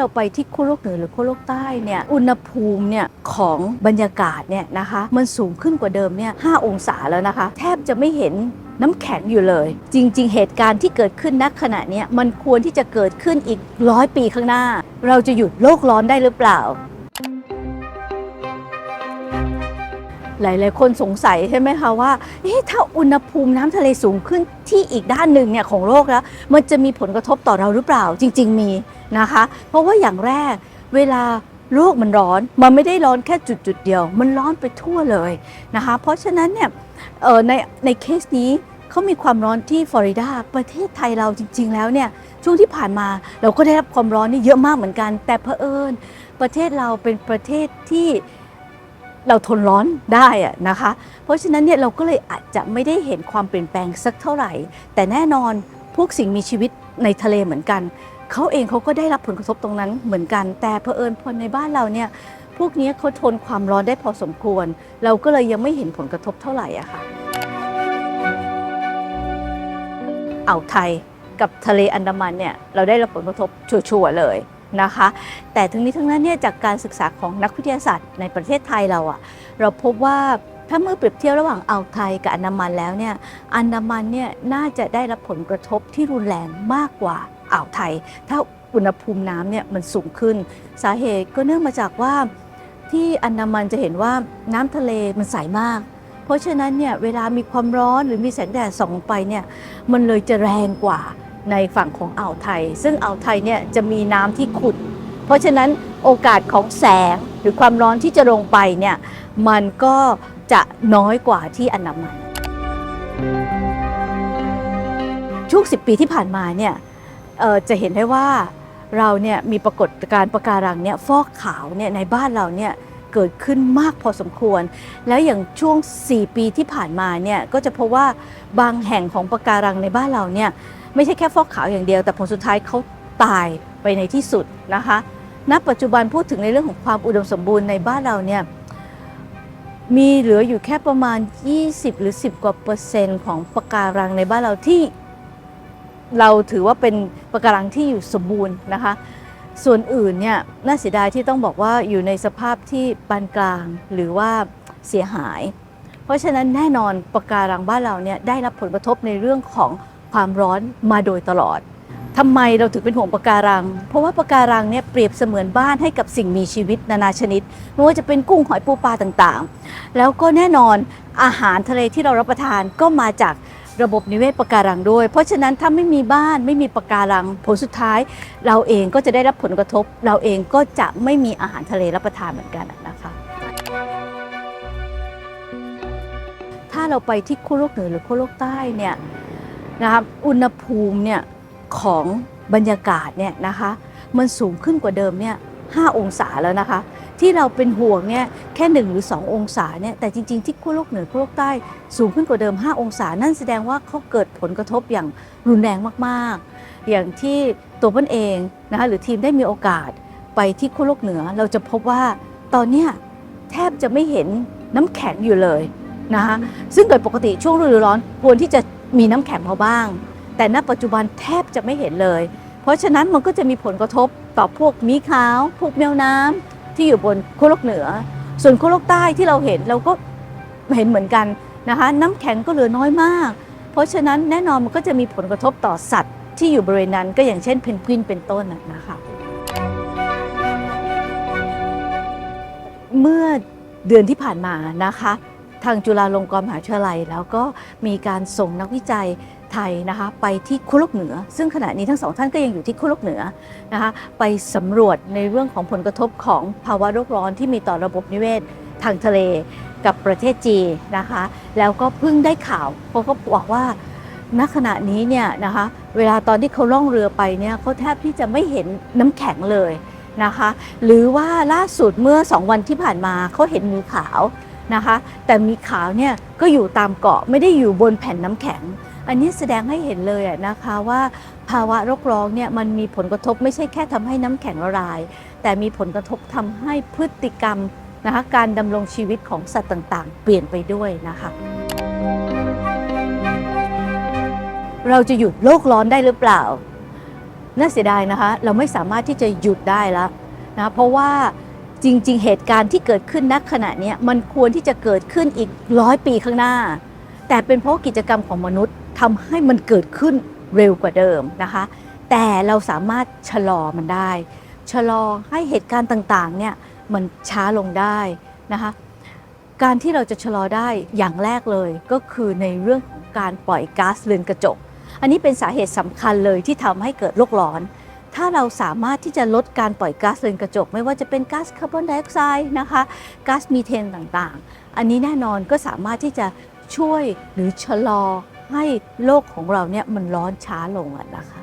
เราไปที่ขั้วโลกเหนือหรือขั้วโลกใต้เนี่ยอุณหภูมิเนี่ยของบรรยากาศเนี่ยนะคะมันสูงขึ้นกว่าเดิมเนี่ย5องศาแล้วนะคะ แทบจะไม่เห็นน้ำแข็งอยู่เลย จริง ๆ เหตุการณ์ที่เกิดขึ้นณขณะนี้มันควรที่จะเกิดขึ้นอีกร้อยปีข้างหน้า เราจะหยุดโลกร้อนได้หรือเปล่า หลาย ๆ คนสงสัยใช่ไหมคะว่าถ้าอุณหภูมิน้ำทะเลสูงขึ้นที่อีกด้านหนึ่งเนี่ยของโลกแล้ว มันจะมีผลกระทบต่อเราหรือเปล่าจริง ๆ มีนะคะ เพราะว่าอย่างแรกเวลาโลกมันร้อน มันไม่ได้ร้อนแค่จุดจุดๆเดียว มันร้อนไปทั่วเลยนะคะ เพราะฉะนั้นเนี่ยในในเคสนี้เขามีความร้อนที่ฟลอริดาประเทศไทยเราจริง ๆ แล้วเนี่ยช่วงที่ผ่านมาเราก็ได้รับความร้อนนี่เยอะมากเหมือนกัน แต่เผอิญประเทศเราเป็นประเทศที่ เราทนร้อนได้อะนะคะ เพราะฉะนั้นเนี่ยเราก็เลยอาจจะไม่ได้เห็นความเปลี่ยนแปลงสักเท่าไหร่ แต่แน่นอนพวกสิ่งมีชีวิตในทะเลเหมือนกัน เขาเองเขาก็ได้รับผลกระทบตรงนั้นเหมือนกัน แต่เผอิญพอในบ้านเราเนี่ยพวกนี้เขาทนความร้อนได้พอสมควร เราก็เลยยังไม่เห็นผลกระทบเท่าไหร่อะค่ะอ่าวไทยกับทะเลอันดามันเนี่ยเราได้รับผลกระทบชัวร์ๆเลย นะคะ แต่ทั้งนี้ทั้งนั้นเนี่ยจากการศึกษาของนักวิทยาศาสตร์ในประเทศไทยเราอะเราพบว่าถ้าเมื่อเปรียบเทียบระหว่างอ่าวไทยกับอันดามันแล้วเนี่ยอันดามันเนี่ยน่าจะได้รับผลกระทบที่รุนแรงมากกว่าอ่าวไทย ถ้าอุณหภูมิน้ำเนี่ยมันสูงขึ้น สาเหตุก็เนื่องมาจากว่าที่อันดามันจะเห็นว่าน้ำทะเลมันใสมาก เพราะฉะนั้นเนี่ยเวลามีความร้อนหรือมีแสงแดดส่องไปเนี่ยมันเลยจะแรงกว่า ในฝั่งของอ่าวไทย ซึ่งอ่าวไทยเนี่ยจะมีน้ำที่ขุ่นเพราะฉะนั้นโอกาสของแสงหรือความร้อนที่จะลงไปเนี่ยมันก็จะน้อยกว่าที่อันดามันช่วง 10 ปีที่ผ่านมาเนี่ยจะเห็นได้ว่าเราเนี่ยมีปรากฏการณ์ปะการังเนี่ยฟอกขาวเนี่ยในบ้านเราเนี่ยเกิดขึ้นมากพอสมควร แล้วอย่างช่วง 4 ปีที่ผ่านมาเนี่ยก็จะพบว่าบางแห่งของปะการังในบ้านเราเนี่ย ไม่ใช่แค่ฟอกขาวอย่างเดียว แต่ผลสุดท้ายเขาตายไปในที่สุดนะคะณปัจจุบันพูดถึงในเรื่องของความอุดมสมบูรณ์ในบ้านเราเนี่ยมีเหลืออยู่แค่ประมาณ 20 หรือ 10 กว่าเปอร์เซ็นต์ของปะการังในบ้านเราที่เราถือว่าเป็นปะการังที่อยู่สมบูรณ์นะคะ ส่วนอื่นเนี่ยน่าเสียดายที่ต้องบอกว่าอยู่ในสภาพที่ปานกลางหรือว่าเสียหาย เพราะฉะนั้นแน่นอนปะการังบ้านเราเนี่ยได้รับผลกระทบในเรื่องของ ความร้อนมาโดยตลอดทำไมเราถึงเป็นห่วงปะการัง เพราะว่าปะการังเนี่ยเปรียบเสมือนบ้านให้กับสิ่งมีชีวิตนานาชนิด ไม่ว่าจะเป็นกุ้งหอยปูปลาต่างๆ แล้วก็แน่นอนอาหารทะเลที่เรารับประทานก็มาจากระบบนิเวศปะการังด้วย เพราะฉะนั้นถ้าไม่มีบ้านไม่มีปะการังผลสุดท้าย เราเองก็จะได้รับผลกระทบ เราเองก็จะไม่มีอาหารทะเลรับประทานเหมือนกันนะคะถ้าเราไปที่ขั้วโลกเหนือหรือขั้วโลกใต้เนี่ย นะครับอุณหภูมิเนี่ยของบรรยากาศเนี่ยนะคะมันสูงขึ้นกว่าเดิมเนี่ย5องศาแล้วนะคะ ที่เราเป็นห่วงเนี่ยแค่ 1 หรือ 2 องศาเนี่ยแต่จริง ๆ ที่ขั้วโลกเหนือขั้วโลกใต้สูงขึ้นกว่าเดิม 5 องศา นั่นแสดงว่าเขาเกิดผลกระทบอย่างรุนแรงมากๆ อย่างที่ตัวเพิ่นเองนะคะหรือทีมได้มีโอกาสไปที่ขั้วโลกเหนือเราจะพบว่าตอนเนี้ยแทบจะไม่เห็นน้ำแข็งอยู่เลยนะคะซึ่งโดยปกติช่วงฤดูร้อนควรที่จะ มีน้ำแข็งมาบ้าง แต่ณปัจจุบันแทบจะไม่เห็นเลย เพราะฉะนั้นมันก็จะมีผลกระทบต่อพวกมีขาว พวกแมวน้ำที่อยู่บนขั้วโลกเหนือ ส่วนขั้วโลกใต้ที่เราเห็นเราก็เห็นเหมือนกันนะคะ น้ำแข็งก็เหลือน้อยมาก เพราะฉะนั้นแน่นอนมันก็จะมีผลกระทบต่อสัตว์ที่อยู่บริเวณนั้นก็อย่างเช่นเพนกวินเป็นต้นนะนะคะเมื่อเดือนที่ผ่านมานะคะ ทางจุฬาลงกรณ์มหาวิทยาลัย แล้วก็มีการส่งนักวิจัยไทยนะคะไปที่ขั้วโลกเหนือ ซึ่งขณะนี้ทั้งสองท่านก็ยังอยู่ที่ขั้วโลกเหนือนะคะไปสำรวจในเรื่องของผลกระทบของภาวะโลกร้อนที่มีต่อระบบนิเวศทางทะเลกับประเทศจีนนะคะ แล้วก็เพิ่งได้ข่าวเขาก็บอกว่าณขณะนี้เนี่ยนะคะเวลาตอนที่เขาล่องเรือไปเนี่ยเขาแทบที่จะไม่เห็นน้ำแข็งเลยนะคะ หรือว่าล่าสุดเมื่อ 2 วันที่ผ่านมาเขาเห็นหมีขาว นะคะ แต่มีขาวเนี่ยก็อยู่ตามเกาะไม่ได้อยู่บนแผ่นน้ำแข็ง อันนี้แสดงให้เห็นเลยนะคะว่าภาวะโลกร้อนเนี่ยมันมีผลกระทบไม่ใช่แค่ทำให้น้ำแข็งละลาย แต่มีผลกระทบทำให้พฤติกรรมนะคะการดำรงชีวิตของสัตว์ต่างๆ เปลี่ยนไปด้วยนะคะเราจะหยุดโลกร้อนได้หรือเปล่า น่าเสียดายนะคะ เราไม่สามารถที่จะหยุดได้แล้วนะ เพราะว่า จริง ๆ เหตุการณ์ที่เกิดขึ้นณขณะนี้มันควรที่จะเกิดขึ้นอีกร้อยปีข้างหน้า แต่เป็นเพราะกิจกรรมของมนุษย์ทำให้มันเกิดขึ้นเร็วกว่าเดิมนะคะ แต่เราสามารถชะลอมันได้ ชะลอให้เหตุการณ์ต่างๆเนี่ยมันช้าลงได้นะคะการที่เราจะชะลอได้อย่างแรกเลยก็คือในเรื่องของการปล่อยก๊าซเรือนกระจก อันนี้เป็นสาเหตุสำคัญเลยที่ทำให้เกิดโลกร้อน ถ้าเราสามารถที่จะลดการปล่อยก๊าซเรือนกระจก ไม่ว่าจะเป็นก๊าซคาร์บอนไดออกไซด์นะคะก๊าซมีเทนต่างๆ อันนี้แน่นอนก็สามารถที่จะช่วยหรือชะลอให้โลกของเราเนี่ยมันร้อนช้าลงอะนะคะ